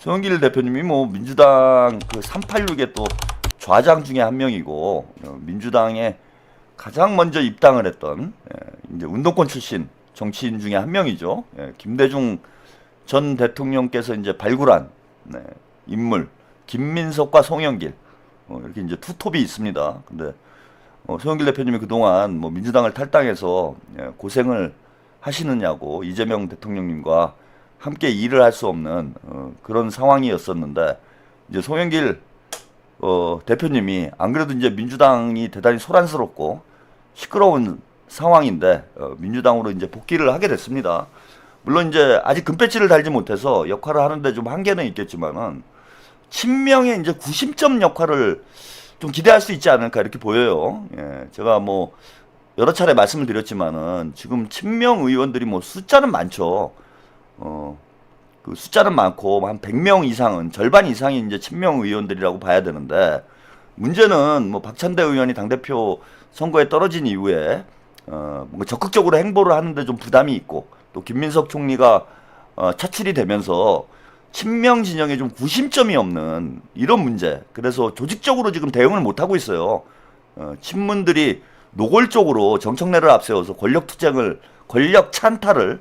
송영길 대표님이 뭐 민주당 그 386의 또 좌장 중에 한 명이고 어, 민주당에 가장 먼저 입당을 했던 예, 이제 운동권 출신 정치인 중에 한 명이죠. 예, 김대중 전 대통령께서 이제 발굴한 네, 인물 김민석과 송영길 어, 이렇게 이제 투톱이 있습니다. 근데 어, 송영길 대표님이 그동안 뭐 민주당을 탈당해서 예, 고생을 하시느냐고 이재명 대통령님과 함께 일을 할 수 없는 어, 그런 상황이었었는데 이제 송영길 어, 대표님이 안 그래도 이제 민주당이 대단히 소란스럽고 시끄러운 상황인데 어, 민주당으로 이제 복귀를 하게 됐습니다. 물론 이제 아직 금배지를 달지 못해서 역할을 하는데 좀 한계는 있겠지만은 친명의 이제 구심점 역할을 좀 기대할 수 있지 않을까 이렇게 보여요. 예, 제가 뭐 여러 차례 말씀을 드렸지만은 지금 친명 의원들이 뭐 숫자는 많죠. 어, 그 숫자는 많고 한 100명 이상은 절반 이상이 이제 친명 의원들이라고 봐야 되는데 문제는 뭐 박찬대 의원이 당대표 선거에 떨어진 이후에 어, 뭔가 적극적으로 행보를 하는데 좀 부담이 있고 또 김민석 총리가 어, 차출이 되면서 친명 진영에 좀 구심점이 없는 이런 문제. 그래서 조직적으로 지금 대응을 못 하고 있어요. 어, 친문들이 노골적으로 정청래를 앞세워서 권력 투쟁을 권력 찬탈을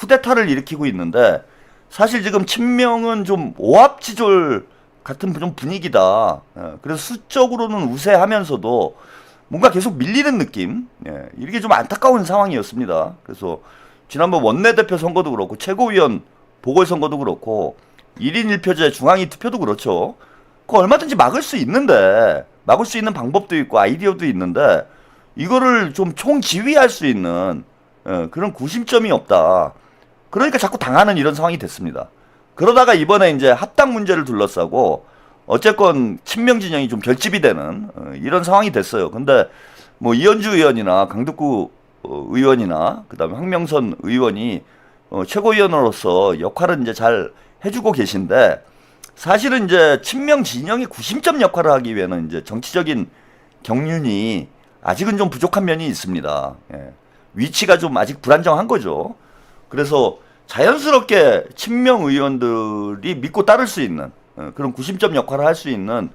쿠데타를 일으키고 있는데 사실 지금 친명은 좀 오합지졸 같은 좀 분위기다. 예, 그래서 수적으로는 우세하면서도 뭔가 계속 밀리는 느낌. 예, 이게 좀 안타까운 상황이었습니다. 그래서 지난번 원내대표 선거도 그렇고 최고위원 보궐선거도 그렇고 1인 1표제 중앙위 투표도 그렇죠. 그거 얼마든지 막을 수 있는데 막을 수 있는 방법도 있고 아이디어도 있는데 이거를 좀 총지휘할 수 있는 예, 그런 구심점이 없다. 그러니까 자꾸 당하는 이런 상황이 됐습니다. 그러다가 이번에 이제 합당 문제를 둘러싸고 어쨌건 친명 진영이 좀 결집이 되는 어, 이런 상황이 됐어요. 근데 뭐 이현주 의원이나 강덕구 어, 의원이나 그다음에 황명선 의원이 어, 최고위원으로서 역할은 이제 잘 해주고 계신데 사실은 이제 친명 진영의 구심점 역할을 하기 위해는 이제 정치적인 경륜이 아직은 좀 부족한 면이 있습니다. 예. 위치가 좀 아직 불안정한 거죠. 그래서 자연스럽게 친명 의원들이 믿고 따를 수 있는 어, 그런 구심점 역할을 할 수 있는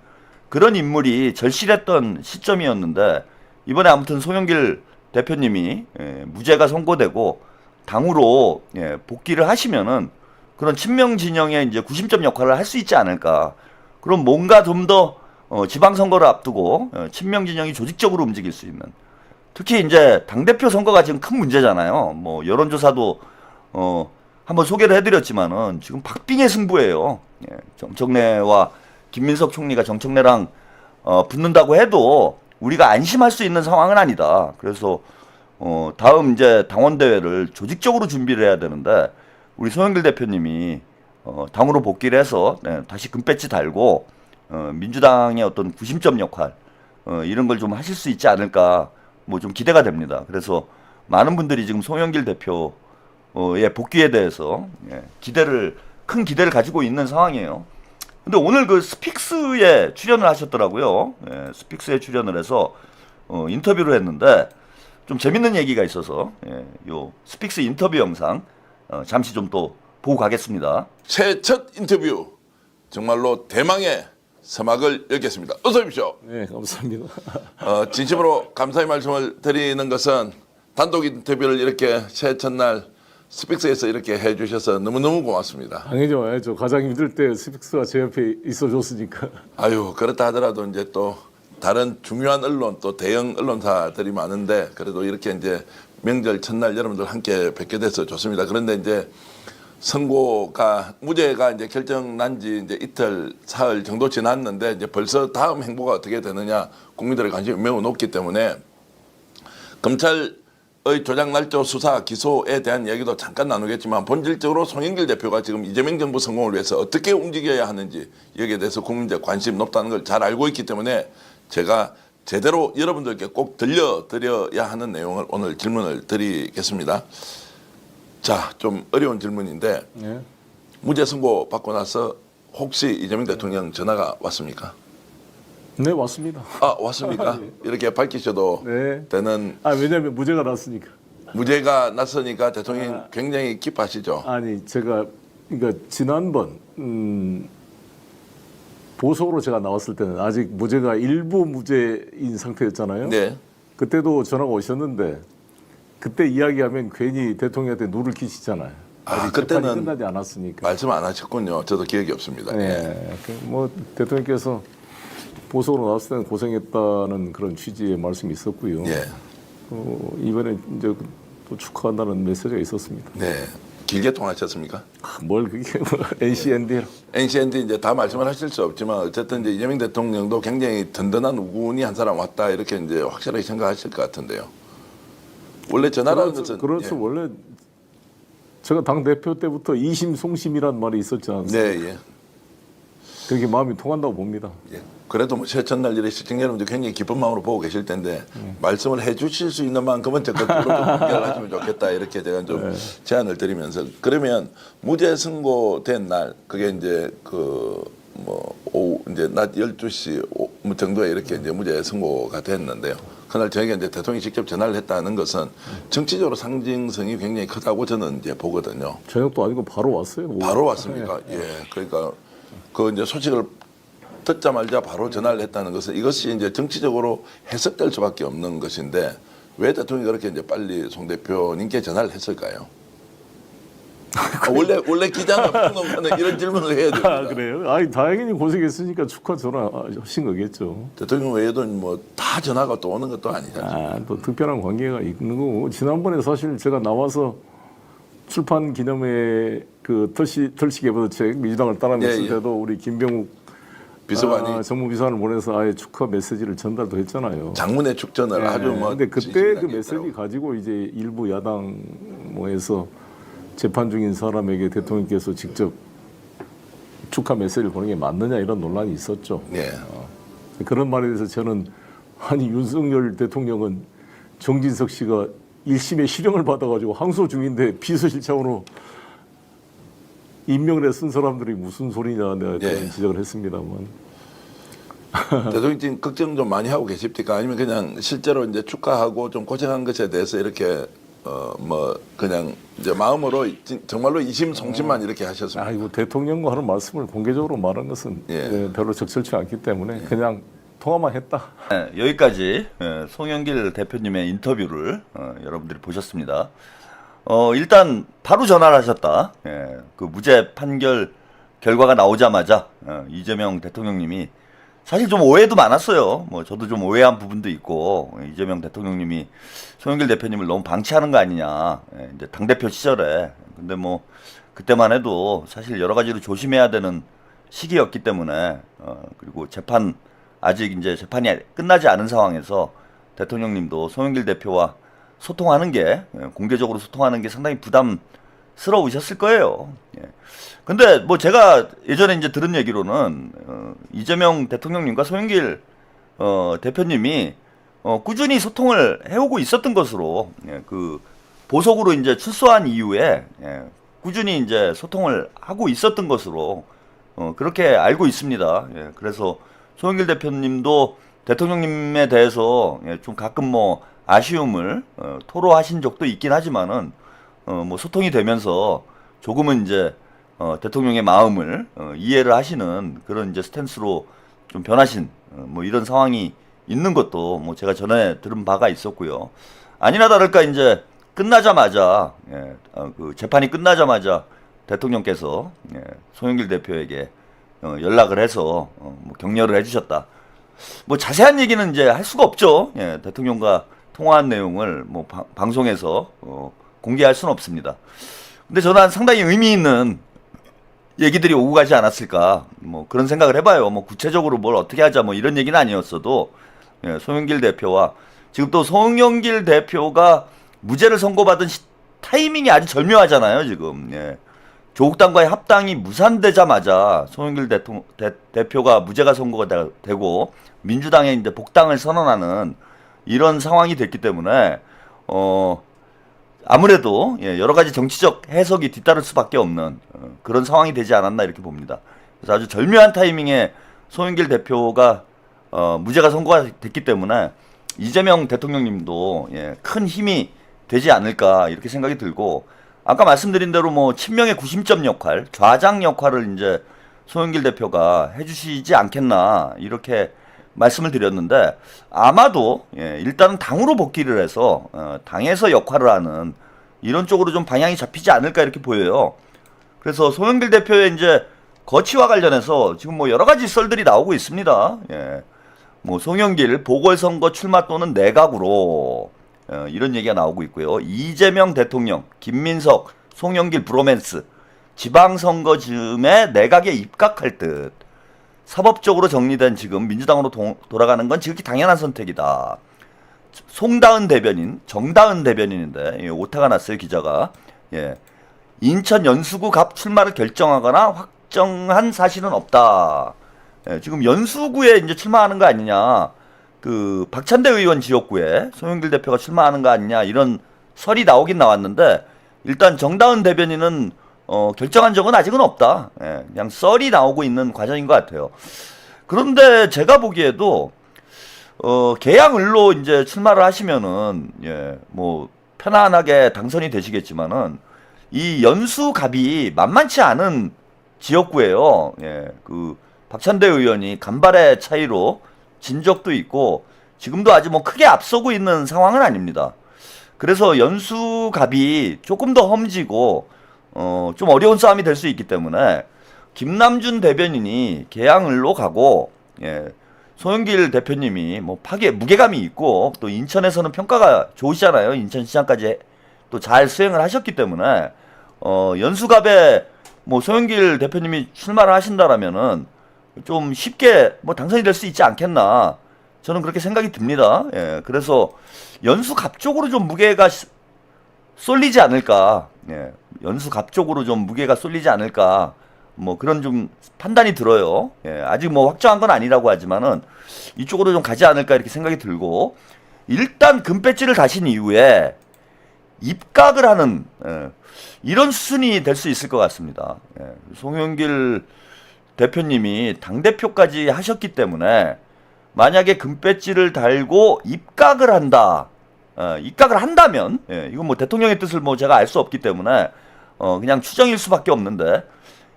그런 인물이 절실했던 시점이었는데 이번에 아무튼 송영길 대표님이 예, 무죄가 선고되고 당으로 예, 복귀를 하시면은 그런 친명 진영의 이제 구심점 역할을 할 수 있지 않을까. 그럼 뭔가 좀더 어, 지방선거를 앞두고 어, 친명 진영이 조직적으로 움직일 수 있는 특히 이제 당 대표 선거가 지금 큰 문제잖아요. 뭐 여론조사도 어 한번 소개를 해드렸지만은 지금 박빙의 승부예요. 예, 정청래와 김민석 총리가 정청래랑 어, 붙는다고 해도 우리가 안심할 수 있는 상황은 아니다. 그래서 어, 다음 이제 당원 대회를 조직적으로 준비를 해야 되는데 우리 송영길 대표님이 어, 당으로 복귀를 해서 네, 다시 금배지 달고 어, 민주당의 어떤 구심점 역할 어, 이런 걸 좀 하실 수 있지 않을까 뭐 좀 기대가 됩니다. 그래서 많은 분들이 지금 송영길 대표 의 복귀에 대해서 예, 기대를 큰 기대를 가지고 있는 상황이에요. 근데 오늘 그 스픽스에 출연을 하셨더라고요. 예, 스픽스에 출연을 해서 어, 인터뷰를 했는데 좀 재밌는 얘기가 있어서 예, 요 스픽스 인터뷰 영상 어, 잠시 좀 또 보고 가겠습니다. 새 첫 인터뷰 정말로 대망의 서막을 열겠습니다. 어서 오십시오. 네, 감사합니다. 어, 진심으로 감사의 말씀을 드리는 것은 단독 인터뷰를 이렇게 새 첫날 스픽스에서 이렇게 해주셔서 너무너무 고맙습니다. 당연히 와야죠. 가장 힘들 때 스픽스가 제 옆에 있어줬으니까. 아유 그렇다 하더라도 이제 또 다른 중요한 언론 또 대형 언론사들이 많은데 그래도 이렇게 이제 명절 첫날 여러분들 함께 뵙게 돼서 좋습니다. 그런데 이제 선고가 무죄가 이제 결정 난 지 이제 이틀 사흘 정도 지났는데 이제 벌써 다음 행보가 어떻게 되느냐 국민들의 관심이 매우 높기 때문에 검찰의 조작 날조 수사 기소에 대한 얘기도 잠깐 나누겠지만 본질적으로 송영길 대표가 지금 이재명 정부 성공을 위해서 어떻게 움직여야 하는지 여기에 대해서 국민들 관심 높다는 걸 잘 알고 있기 때문에 제가 제대로 여러분들께 꼭 들려드려야 하는 내용을 오늘 질문을 드리겠습니다. 자, 좀 어려운 질문인데 네. 무죄 선고 받고 나서 혹시 이재명 대통령 전화가 왔습니까? 네, 맞습니다. 아 왔습니까? 이렇게 밝히셔도 네. 되는 아, 왜냐면 무죄가 났으니까. 무죄가 났으니까 대통령 이 굉장히 기뻐하시죠. 아니, 제가 그러니까 지난번 음, 보석으로 제가 나왔을 때는 아직 무죄가 일부 무죄인 상태였잖아요. 네. 그때도 전화가 오셨는데 그때 이야기하면 괜히 대통령한테 누를 끼치잖아요. 아, 아직 그때는 재판이 끝나지 않았으니까. 말씀 안 하셨군요. 저도 기억이 없습니다. 예. 네. 그뭐 대통령께서 보석으로 나왔을 때는 고생했다는 그런 취지의 말씀이 있었고요. 예. 어, 이번에 이제 또 축하한다는 메시지가 있었습니다. 네. 길게 통화하셨습니까? 뭘 그게 뭐 NCND NCND 이제 다 말씀을 하실 수 없지만 어쨌든 이제 이재명 대통령도 굉장히 든든한 우군이 한 사람 왔다 이렇게 이제 확실하게 생각하실 것 같은데요. 원래 전화라는 그렇죠. 것은 그렇죠. 예. 원래 제가 당 대표 때부터 이심송심이란 말이 있었지 않습니까? 네, 예. 그렇게 마음이 통한다고 봅니다. 예. 그래도 뭐 최천날 일에 시청 여러분들 굉장히 기쁜 마음으로 보고 계실 텐데 네. 말씀을 해주실 수 있는 만큼은 적극적으로 좀 연결하시면 좋겠다 이렇게 제가 좀 네. 제안을 드리면서 그러면 무죄 선고된 날 그게 이제 그뭐 오후 이제 낮 12시 오- 뭐 정도에 이렇게 이제 무죄 선고가 됐는데요. 그날 저에게 이제 대통령이 직접 전화를 했다는 것은 정치적으로 상징성이 굉장히 크다고 저는 이제 보거든요. 저녁도 아니고 바로 왔어요. 뭐. 바로 왔습니까? 예. 그러니까 그 이제 소식을 듣자마자 바로 전화를 했다는 것은 이것이 이제 정치적으로 해석될 수밖에 없는 것인데 왜 대통령이 그렇게 이제 빨리 송 대표님께 전화를 했을까요? 아, 원래 원래 기자가 평론가는 이런 질문을 해야 됩니다. 아, 그래요? 아니 다행히 고생했으니까 축하 전화 하신 거겠죠. 대통령 외에도 뭐 다 전화가 또 오는 것도 아니잖아요. 아, 또 특별한 관계가 있는 거고 지난번에 사실 제가 나와서 출판 기념회 그 털시 털시 개보도 책 민주당을 따라냈을 예, 예. 때도 우리 김병욱 비서관이 아, 정무 비서관을 보내서 아예 축하 메시지를 전달도 했잖아요. 장문의 축전을 네, 아주 뭐 근데 그때 그 메시지 했더라고요. 가지고 이제 일부 야당 뭐에서 재판 중인 사람에게 대통령께서 직접 축하 메시지를 보낸 게 맞느냐 이런 논란이 있었죠. 예. 그런 말에 대해서 저는 아니 윤석열 대통령은 정진석 씨가 1심에 실형을 받아가지고 항소 중인데 비서실장으로 임명을 해쓴 사람들이 무슨 소리냐 내가 그런 예. 지적을 했습니다만 대통령 지금 걱정 좀 많이 하고 계십니까? 아니면 그냥 실제로 이제 축하하고 좀 고생한 것에 대해서 이렇게 어 뭐 그냥 이제 마음으로 진- 정말로 이심송심만 이렇게 하셨습니까? 아이고 대통령과 하는 말씀을 공개적으로 말한 것은 예. 예, 별로 적절치 않기 때문에 그냥 통화만 했다. 네, 여기까지 예, 송영길 대표님의 인터뷰를 어, 여러분들이 보셨습니다. 어, 일단 바로 전화를 하셨다. 예, 그 무죄 판결 결과가 나오자마자 어, 이재명 대통령님이 사실 좀 오해도 많았어요. 뭐 저도 좀 오해한 부분도 있고 어, 이재명 대통령님이 송영길 대표님을 너무 방치하는 거 아니냐. 예, 이제 당 대표 시절에 근데 뭐 그때만 해도 사실 여러 가지로 조심해야 되는 시기였기 때문에 어, 그리고 재판 아직 이제 재판이 끝나지 않은 상황에서 대통령님도 송영길 대표와 소통하는 게 예, 공개적으로 소통하는 게 상당히 부담스러우셨을 거예요. 예. 근데 뭐 제가 예전에 이제 들은 얘기로는 어, 이재명 대통령님과 송영길 어, 대표님이 어, 꾸준히 소통을 해오고 있었던 것으로 예, 그 보석으로 이제 출소한 이후에 예, 꾸준히 이제 소통을 하고 있었던 것으로 어, 그렇게 알고 있습니다. 예, 그래서 송영길 대표님도 대통령님에 대해서 예, 좀 가끔 뭐 아쉬움을 어, 토로하신 적도 있긴 하지만은 어, 뭐 소통이 되면서 조금은 이제 어, 대통령의 마음을 어, 이해를 하시는 그런 이제 스탠스로 좀 변하신 어, 뭐 이런 상황이 있는 것도 뭐 제가 전에 들은 바가 있었고요. 아니나 다를까 이제 끝나자마자 예, 어, 그 재판이 끝나자마자 대통령께서 예, 송영길 대표에게 어, 연락을 해서 어, 뭐 격려를 해주셨다. 뭐 자세한 얘기는 이제 할 수가 없죠. 예, 대통령과 통화한 내용을 뭐 방- 방송에서 어, 공개할 수는 없습니다. 근데 저는 상당히 의미 있는 얘기들이 오고 가지 않았을까 뭐 그런 생각을 해봐요. 뭐 구체적으로 뭘 어떻게 하자 뭐 이런 얘기는 아니었어도 예, 송영길 대표와 지금 또 송영길 대표가 무죄를 선고받은 시- 타이밍이 아주 절묘하잖아요 지금. 예. 조국당과의 합당이 무산되자마자 송영길 대표가 무죄가 선고가 되- 되고 민주당에 이제 복당을 선언하는 이런 상황이 됐기 때문에 어 아무래도 예, 여러 가지 정치적 해석이 뒤따를 수밖에 없는 어, 그런 상황이 되지 않았나 이렇게 봅니다. 그래서 아주 절묘한 타이밍에 송영길 대표가 어, 무죄가 선고가 됐기 때문에 이재명 대통령님도 예, 큰 힘이 되지 않을까 이렇게 생각이 들고 아까 말씀드린 대로 뭐 친명의 구심점 역할, 좌장 역할을 이제 송영길 대표가 해주시지 않겠나 이렇게 말씀을 드렸는데 아마도 예, 일단은 당으로 복귀를 해서 어, 당에서 역할을 하는 이런 쪽으로 좀 방향이 잡히지 않을까 이렇게 보여요. 그래서 송영길 대표의 이제 거취와 관련해서 지금 뭐 여러 가지 썰들이 나오고 있습니다. 예. 뭐 송영길 보궐선거 출마 또는 내각으로 어, 이런 얘기가 나오고 있고요. 이재명 대통령, 김민석, 송영길 브로맨스 지방선거 즈음에 내각에 입각할 듯 사법적으로 정리된 지금 민주당으로 동- 돌아가는 건 지극히 당연한 선택이다. 송다은 대변인, 정다은 대변인인데 예, 오타가 났어요 기자가. 예. 인천 연수구 갑 출마를 결정하거나 확정한 사실은 없다. 예, 지금 연수구에 이제 출마하는 거 아니냐. 그 박찬대 의원 지역구에 송영길 대표가 출마하는 거 아니냐 이런 설이 나오긴 나왔는데 일단 정다은 대변인은 어, 결정한 적은 아직은 없다. 예, 그냥 썰이 나오고 있는 과정인 것 같아요. 그런데 제가 보기에도 어, 개항을로 이제 출마를 하시면은 예, 뭐 편안하게 당선이 되시겠지만은 이 연수갑이 만만치 않은 지역구예요. 예, 그 박찬대 의원이 간발의 차이로 진 적도 있고 지금도 아직 뭐 크게 앞서고 있는 상황은 아닙니다. 그래서 연수갑이 조금 더 험지고 어, 좀 어려운 싸움이 될 수 있기 때문에 김남준 대변인이 개항을로 가고 예, 소영길 대표님이 뭐 파괴 무게감이 있고 또 인천에서는 평가가 좋으시잖아요. 인천시장까지 또 잘 수행을 하셨기 때문에 어, 연수갑에 뭐 소영길 대표님이 출마를 하신다라면은 좀 쉽게 뭐 당선이 될 수 있지 않겠나 저는 그렇게 생각이 듭니다. 예, 그래서 연수갑 쪽으로 좀 무게가 시- 쏠리지 않을까. 예, 연수갑 쪽으로 좀 무게가 쏠리지 않을까. 뭐 그런 좀 판단이 들어요. 예, 아직 뭐 확정한 건 아니라고 하지만은 이쪽으로 좀 가지 않을까 이렇게 생각이 들고 일단 금배지를 다신 이후에 입각을 하는 예, 이런 수순이 될 수 있을 것 같습니다. 예, 송영길 대표님이 당 대표까지 하셨기 때문에 만약에 금배지를 달고 입각을 한다. 어, 입각을 한다면 예, 이건 뭐 대통령의 뜻을 뭐 제가 알 수 없기 때문에 어, 그냥 추정일 수밖에 없는데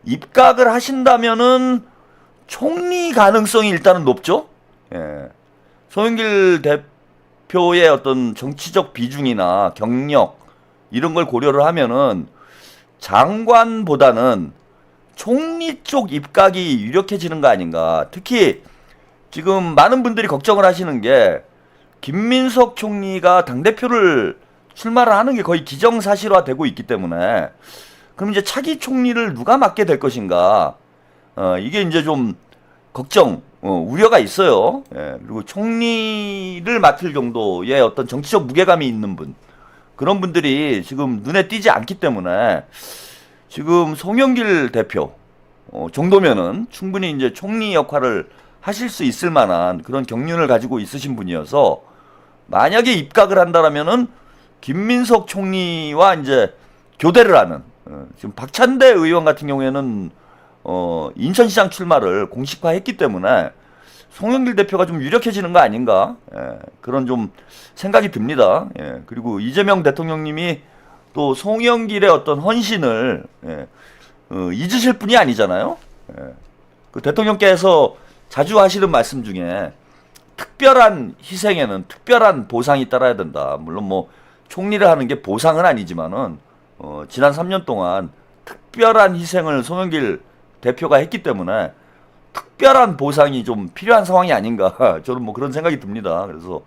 입각을 하신다면은 총리 가능성이 일단은 높죠. 예. 송영길 대표의 어떤 정치적 비중이나 경력 이런 걸 고려를 하면은 장관보다는 총리 쪽 입각이 유력해지는 거 아닌가. 특히 지금 많은 분들이 걱정을 하시는 게 김민석 총리가 당대표를 출마를 하는 게 거의 기정사실화 되고 있기 때문에 그럼 이제 차기 총리를 누가 맡게 될 것인가. 어, 이게 이제 좀 걱정, 어, 우려가 있어요. 예, 그리고 총리를 맡을 정도의 어떤 정치적 무게감이 있는 분. 그런 분들이 지금 눈에 띄지 않기 때문에 지금 송영길 대표 어, 정도면은 충분히 이제 총리 역할을 하실 수 있을 만한 그런 경륜을 가지고 있으신 분이어서 만약에 입각을 한다라면은 김민석 총리와 이제 교대를 하는 어, 지금 박찬대 의원 같은 경우에는 어, 인천시장 출마를 공식화했기 때문에 송영길 대표가 좀 유력해지는 거 아닌가 예, 그런 좀 생각이 듭니다. 예, 그리고 이재명 대통령님이 또 송영길의 어떤 헌신을 예, 어, 잊으실 분이 아니잖아요. 예. 그 대통령께서 자주 하시는 말씀 중에 특별한 희생에는 특별한 보상이 따라야 된다. 물론 뭐 총리를 하는 게 보상은 아니지만은 어, 지난 3년 동안 특별한 희생을 송영길 대표가 했기 때문에 특별한 보상이 좀 필요한 상황이 아닌가 저는 뭐 그런 생각이 듭니다. 그래서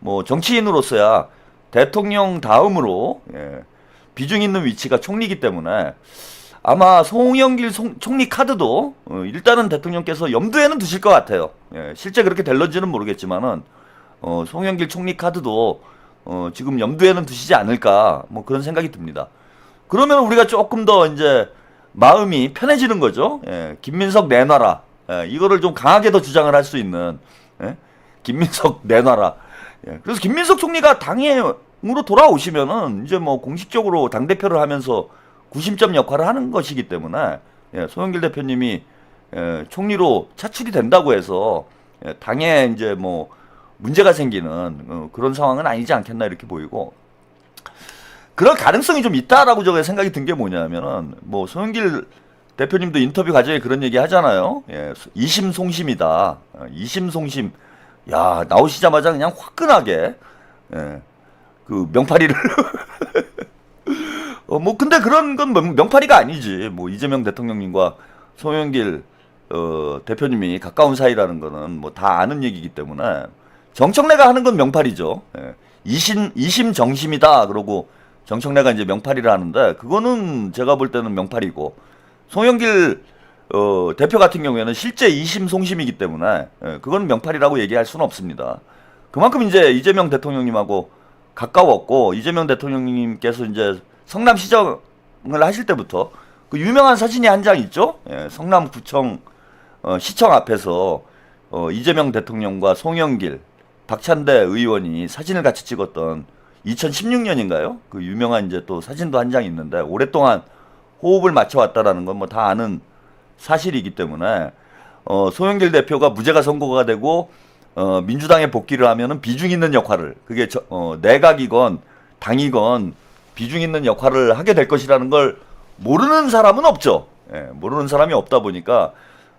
뭐 정치인으로서야 대통령 다음으로 예, 비중 있는 위치가 총리이기 때문에 아마 송영길 송- 총리 카드도 어, 일단은 대통령께서 염두에는 두실 것 같아요. 예, 실제 그렇게 될런지는 모르겠지만은 어, 송영길 총리 카드도 어, 지금 염두에는 두시지 않을까 뭐 그런 생각이 듭니다. 그러면 우리가 조금 더 이제 마음이 편해지는 거죠. 예, 김민석 내놔라. 예, 이거를 좀 강하게 더 주장을 할 수 있는 예? 김민석 내놔라. 예, 그래서 김민석 총리가 당 으로 돌아오시면은 이제 뭐 공식적으로 당 대표를 하면서 구심점 역할을 하는 것이기 때문에 예, 송영길 대표님이 예, 총리로 차출이 된다고 해서 예, 당에 이제 뭐 문제가 생기는 어, 그런 상황은 아니지 않겠나 이렇게 보이고 그럴 가능성이 좀 있다라고 저게 생각이 든 게 뭐냐면은 뭐 송영길 대표님도 인터뷰 과정에 그런 얘기 하잖아요. 예, 이심송심이다. 어, 이심송심. 야 나오시자마자 그냥 화끈하게 예, 그 명파리를 어, 뭐 근데 그런 건 명- 명파리가 아니지. 뭐 이재명 대통령님과 송영길 어, 대표님이 가까운 사이라는 거는 뭐 다 아는 얘기이기 때문에 정청래가 하는 건 명파리죠. 예. 이심 이심 정심이다. 그러고 정청래가 이제 명파리를 하는데 그거는 제가 볼 때는 명파리고 송영길 어, 대표 같은 경우에는 실제 이심 송심이기 때문에 예, 그건 명팔이라고 얘기할 수는 없습니다. 그만큼 이제 이재명 대통령님하고 가까웠고 이재명 대통령님께서 이제 성남 시정을 하실 때부터 그 유명한 사진이 한 장 있죠. 예, 성남구청 어, 시청 앞에서 어, 이재명 대통령과 송영길, 박찬대 의원이 사진을 같이 찍었던 2016년인가요? 그 유명한 이제 또 사진도 한 장 있는데 오랫동안 호흡을 맞춰왔다라는 건 뭐 다 아는 사실이기 때문에 어, 송영길 대표가 무죄가 선고가 되고 어, 민주당에 복귀를 하면은 비중 있는 역할을 그게 저, 어, 내각이건 당이건 비중 있는 역할을 하게 될 것이라는 걸 모르는 사람은 없죠. 예, 모르는 사람이 없다 보니까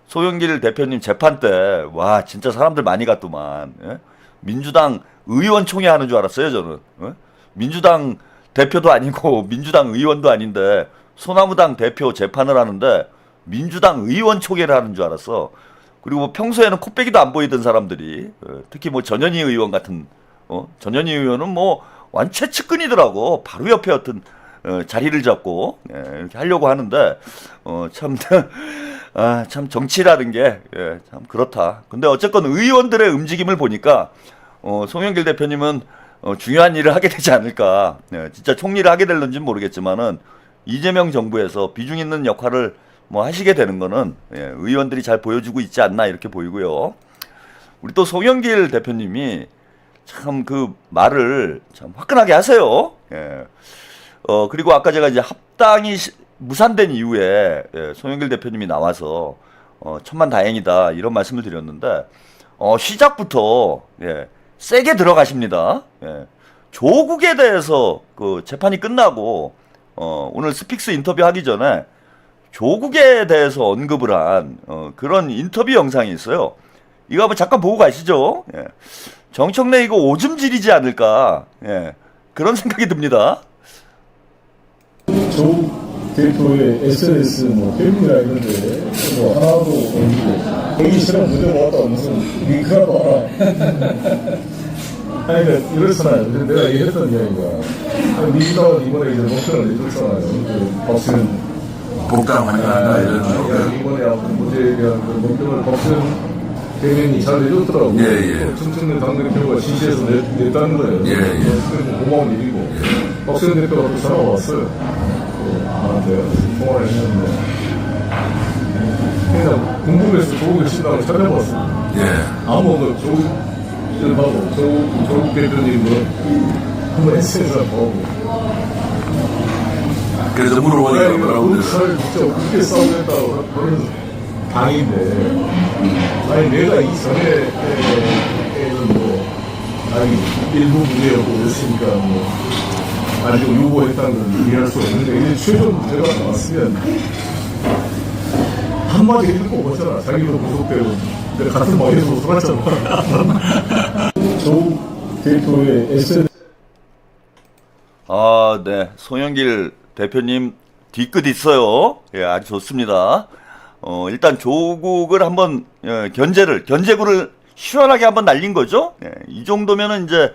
소영길 대표님 재판 때 와 진짜 사람들 많이 갔더만 예? 민주당 의원총회 하는 줄 알았어요 저는 예? 민주당 대표도 아니고 민주당 의원도 아닌데 소나무당 대표 재판을 하는데 민주당 의원총회를 하는 줄 알았어 그리고 뭐 평소에는 코빼기도 안 보이던 사람들이 어, 특히 뭐 전현희 의원 같은 어? 전현희 의원은 뭐 완최 측근이더라고 바로 옆에 어떤 어, 자리를 잡고 예, 이렇게 하려고 하는데 어, 참, 아, 참 정치라는 게 예, 참 그렇다. 근데 어쨌건 의원들의 움직임을 보니까 어, 송영길 대표님은 어, 중요한 일을 하게 되지 않을까. 예, 진짜 총리를 하게 될는지는 모르겠지만은 이재명 정부에서 비중 있는 역할을 뭐 하시게 되는 거는 예, 의원들이 잘 보여주고 있지 않나 이렇게 보이고요. 우리 또 송영길 대표님이 참 그 말을 참 화끈하게 하세요. 예. 어 그리고 아까 제가 이제 합당이 시- 무산된 이후에 예, 송영길 대표님이 나와서 어 천만 다행이다 이런 말씀을 드렸는데 어 시작부터 예, 세게 들어가십니다. 예. 조국에 대해서 그 재판이 끝나고 어 오늘 스픽스 인터뷰 하기 전에 조국에 대해서 언급을 한 어, 그런 인터뷰 영상이 있어요. 이거 한번 잠깐 보고 가시죠. 예. 정청래 이거 오줌 지리지 않을까 예. 그런 생각이 듭니다. 조국 대표의 SNS 뭐 팬이나 이런데 뭐 하나도 없고 보기 싫으면 무대 모았다 무슨 링크라도 하라 아니 그러니까 이렇잖아요 내가 얘기했던 이야기가 아니, 민주당은 이번에 이제 목표를 내줬잖아요 그 박수는 복당 환영한다 이런 무죄에 대한 그 목표를 박수는 대변인이 잘 내줬더라고요. 예, 예. 청청래 당대표가 지시해서 냈, 냈다는 거예요. 예, 예. 고마운 일이고. 박수현 대표가 또 전화가 왔어요. 그 나한테 통화를 했는데. 그냥 궁금해서 조국의 신당을 찾아봤어요. 예. 아무 그 조국들하고 조국, 조국 대표님은 한번 SNS를 보고 그래서 물어보니까 뭐라고? 검찰 진짜 그렇게 싸우겠다고 그런 당인데 아니 내가 이전에 뭐 아니 일부 문제였고 그랬으니까 뭐 아니고 유보했다는 걸 이해할 수 없는데 이제 최종 문제가 나왔으면 한마디 거 없잖아 자기도 구속되고 내가 같은 마음에서 살았잖아 조국 대표의 SNS 아, 네. 송영길 대표님 뒤끝 있어요. 예, 아주 좋습니다. 어, 일단 조국을 한번 예, 견제를 견제구를 시원하게 한번 날린 거죠. 예, 이 정도면은 이제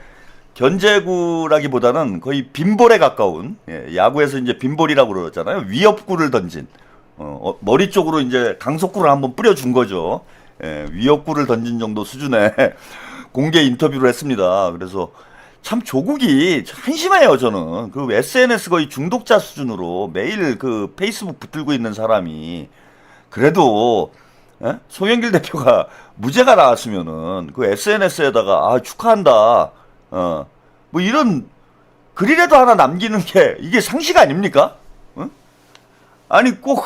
견제구라기보다는 거의 빈볼에 가까운 예, 야구에서 이제 빈볼이라고 그러잖아요. 위협구를 던진 어, 어, 머리 쪽으로 이제 강속구를 한번 뿌려준 거죠. 예, 위협구를 던진 정도 수준의 공개 인터뷰를 했습니다. 그래서 참 조국이 한심해요 저는 그 SNS 거의 중독자 수준으로 매일 그 페이스북 붙들고 있는 사람이 그래도 예? 송영길 대표가 무죄가 나왔으면은 그 SNS에다가 아 축하한다 어 뭐 이런 글이라도 하나 남기는 게 이게 상식 아닙니까? 어? 아니 꼭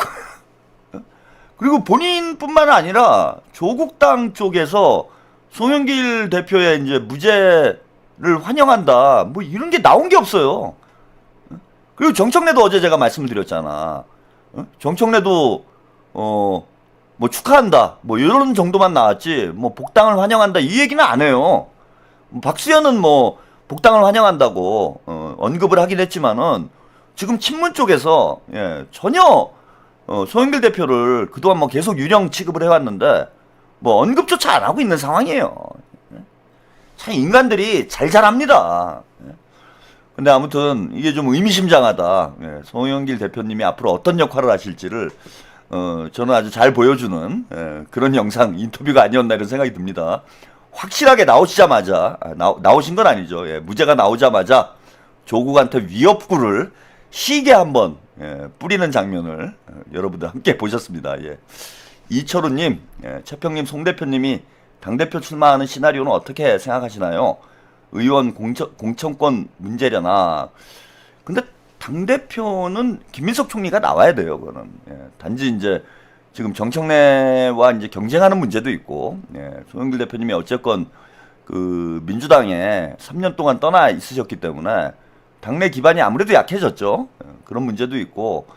그리고 본인뿐만 아니라 조국당 쪽에서 송영길 대표의 이제 무죄를 환영한다. 뭐 이런 게 나온 게 없어요. 그리고 정청래도 어제 제가 말씀을 드렸잖아. 어? 정청래도 어, 뭐 축하한다. 뭐 이런 정도만 나왔지. 뭐 복당을 환영한다. 이 얘기는 안 해요. 뭐 박수현은 뭐 복당을 환영한다고 어, 언급을 하긴 했지만은 지금 친문 쪽에서 예, 전혀 어, 소영길 대표를 그동안 뭐 계속 유령 취급을 해왔는데 뭐 언급조차 안 하고 있는 상황이에요. 예. 참 인간들이 잘 자랍니다. 예. 근데 아무튼 이게 좀 의미심장하다. 예, 송영길 대표님이 앞으로 어떤 역할을 하실지를 어, 저는 아주 잘 보여주는 예, 그런 영상 인터뷰가 아니었나 이런 생각이 듭니다. 확실하게 나오시자마자 아, 나, 나오신 건 아니죠. 예, 무죄가 나오자마자 조국한테 위협구를 시게 한번 예, 뿌리는 장면을 어, 여러분들 함께 보셨습니다. 예. 이철우님, 예, 최평님, 송 대표님이 당 대표 출마하는 시나리오는 어떻게 생각하시나요? 의원 공천, 공천권 문제려나. 근데 당 대표는 김민석 총리가 나와야 돼요. 그거는 예, 단지 이제 지금 정청래와 이제 경쟁하는 문제도 있고 예, 송영길 대표님이 어쨌건 그 민주당에 3년 동안 떠나 있으셨기 때문에 당내 기반이 아무래도 약해졌죠. 예, 그런 문제도 있고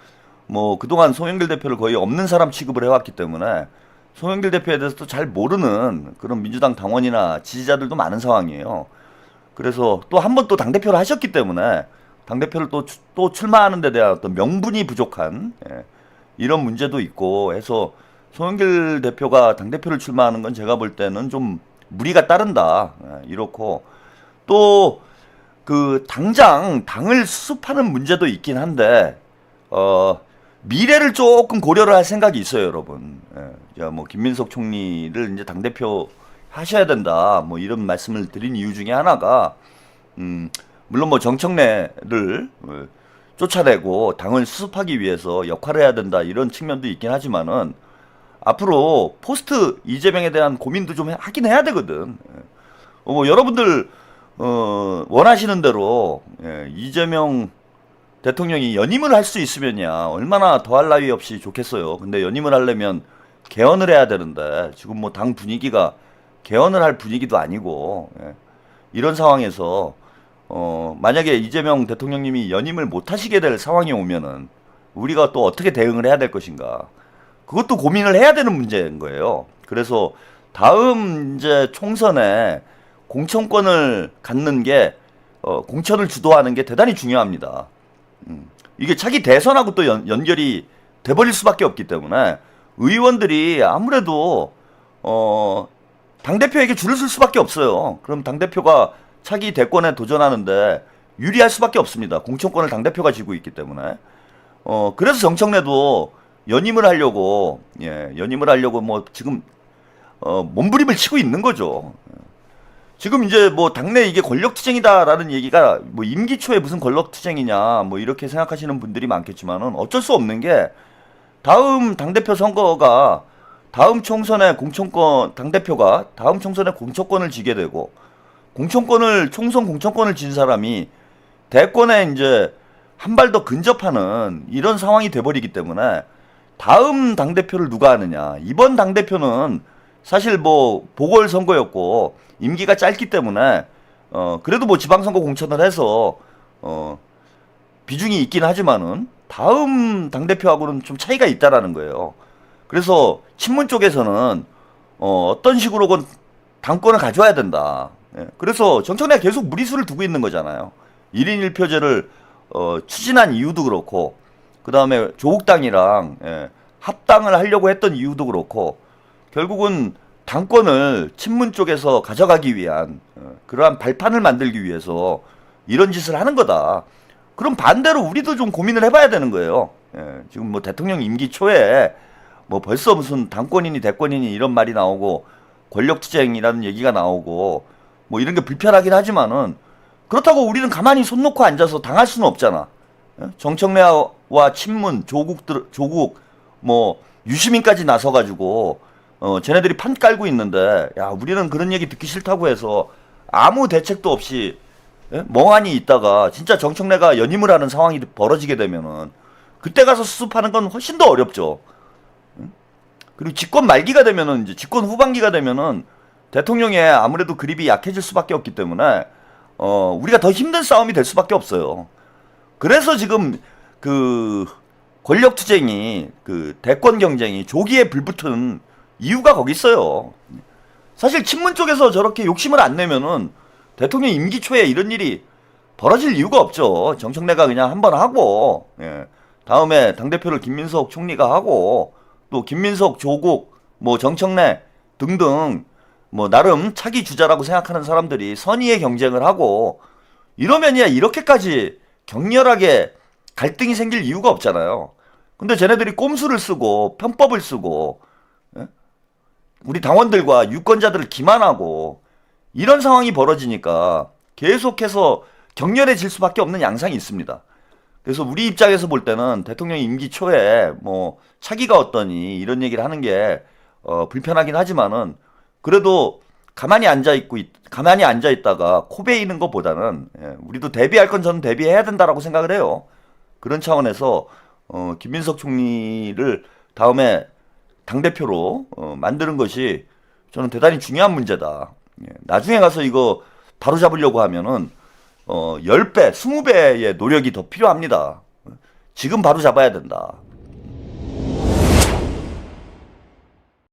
뭐 그동안 송영길 대표를 거의 없는 사람 취급을 해왔기 때문에 송영길 대표에 대해서도 잘 모르는 그런 민주당 당원이나 지지자들도 많은 상황이에요. 그래서 또 한 번 또 당대표를 하셨기 때문에 당대표를 또, 추- 또 출마하는 데 대한 어떤 명분이 부족한 예, 이런 문제도 있고 해서 송영길 대표가 당대표를 출마하는 건 제가 볼 때는 좀 무리가 따른다. 예, 이렇고 또 그 당장 당을 수습하는 문제도 있긴 한데 어 미래를 조금 고려를 할 생각이 있어요, 여러분. 예, 제가 뭐 김민석 총리를 이제 당 대표 하셔야 된다, 뭐 이런 말씀을 드린 이유 중에 하나가 음 물론 뭐 정청래를 어, 쫓아내고 당을 수습하기 위해서 역할을 해야 된다 이런 측면도 있긴 하지만은 앞으로 포스트 이재명에 대한 고민도 좀 해- 하긴 해야 되거든. 예. 어, 뭐 여러분들 어, 원하시는 대로 예, 이재명 대통령이 연임을 할 수 있으면야 얼마나 더할 나위 없이 좋겠어요. 근데 연임을 하려면 개헌을 해야 되는데 지금 뭐 당 분위기가 개헌을 할 분위기도 아니고 예. 이런 상황에서 어, 만약에 이재명 대통령님이 연임을 못 하시게 될 상황이 오면은 우리가 또 어떻게 대응을 해야 될 것인가. 그것도 고민을 해야 되는 문제인 거예요. 그래서 다음 이제 총선에 공천권을 갖는 게 어, 공천을 주도하는 게 대단히 중요합니다. 음, 이게 차기 대선하고 또 연, 연결이 돼버릴 수밖에 없기 때문에 의원들이 아무래도 어, 당 대표에게 줄을 쓸 수밖에 없어요. 그럼 당 대표가 차기 대권에 도전하는데 유리할 수밖에 없습니다. 공천권을 당 대표가 쥐고 있기 때문에. 어 그래서 정청래도 연임을 하려고 예 연임을 하려고 뭐 지금 어 몸부림을 치고 있는 거죠. 지금 이제 뭐 당내 이게 권력투쟁이다라는 얘기가 뭐 임기 초에 무슨 권력투쟁이냐 뭐 이렇게 생각하시는 분들이 많겠지만은 어쩔 수 없는 게 다음 당대표 선거가 다음 총선에 공천권 당대표가 다음 총선에 공천권을 쥐게 되고 공천권을 총선 공천권을 진 사람이 대권에 이제 한 발 더 근접하는 이런 상황이 돼버리기 때문에 다음 당 대표를 누가 하느냐. 이번 당 대표는 사실 뭐 보궐 선거였고 임기가 짧기 때문에 어 그래도 뭐 지방선거 공천을 해서 어 비중이 있긴 하지만은 다음 당 대표하고는 좀 차이가 있다라는 거예요. 그래서 친문 쪽에서는 어, 어떤 식으로건 당권을 가져와야 된다. 예, 그래서 정청래가 계속 무리수를 두고 있는 거잖아요. 1인 1표제를 어, 추진한 이유도 그렇고 그 다음에 조국당이랑 예, 합당을 하려고 했던 이유도 그렇고 결국은 당권을 친문 쪽에서 가져가기 위한 어, 그러한 발판을 만들기 위해서 이런 짓을 하는 거다. 그럼 반대로 우리도 좀 고민을 해봐야 되는 거예요. 예, 지금 뭐 대통령 임기 초에 뭐 벌써 무슨 당권이니 대권이니 이런 말이 나오고 권력투쟁이라는 얘기가 나오고 뭐 이런 게 불편하긴 하지만은 그렇다고 우리는 가만히 손 놓고 앉아서 당할 수는 없잖아. 예? 정청래와 친문, 조국들, 조국, 뭐 유시민까지 나서가지고 어 쟤네들이 판 깔고 있는데 야 우리는 그런 얘기 듣기 싫다고 해서 아무 대책도 없이 예? 멍하니 있다가 진짜 정청래가 연임을 하는 상황이 벌어지게 되면은 그때 가서 수습하는 건 훨씬 더 어렵죠. 응? 그리고 집권 말기가 되면은 이제 집권 후반기가 되면은 대통령의 아무래도 그립이 약해질 수밖에 없기 때문에 어 우리가 더 힘든 싸움이 될 수밖에 없어요. 그래서 지금 그 권력 투쟁이 그 대권 경쟁이 조기에 불붙은 이유가 거기 있어요. 사실 친문 쪽에서 저렇게 욕심을 안 내면은 대통령 임기 초에 이런 일이 벌어질 이유가 없죠. 정청래가 그냥 한 번 하고 예. 다음에 당 대표를 김민석 총리가 하고 또 김민석 조국 뭐 정청래 등등 뭐 나름 차기 주자라고 생각하는 사람들이 선의의 경쟁을 하고 이러면야 이렇게까지 격렬하게 갈등이 생길 이유가 없잖아요. 근데 쟤네들이 꼼수를 쓰고 편법을 쓰고 예? 우리 당원들과 유권자들을 기만하고 이런 상황이 벌어지니까 계속해서 격렬해질 수밖에 없는 양상이 있습니다. 그래서 우리 입장에서 볼 때는 대통령 임기 초에 뭐 차기가 어떠니 이런 얘기를 하는 게 어, 불편하긴 하지만은 그래도 가만히 앉아 있고 있- 가만히 앉아 있다가 코 베이는 것보다는 예, 우리도 대비할 건 저는 대비해야 된다라고 생각을 해요. 그런 차원에서 어, 김민석 총리를 다음에 당 대표로 어, 만드는 것이 저는 대단히 중요한 문제다. 예, 나중에 가서 이거 바로 잡으려고 하면은 어, 10배, 20배의 노력이 더 필요합니다. 지금 바로 잡아야 된다.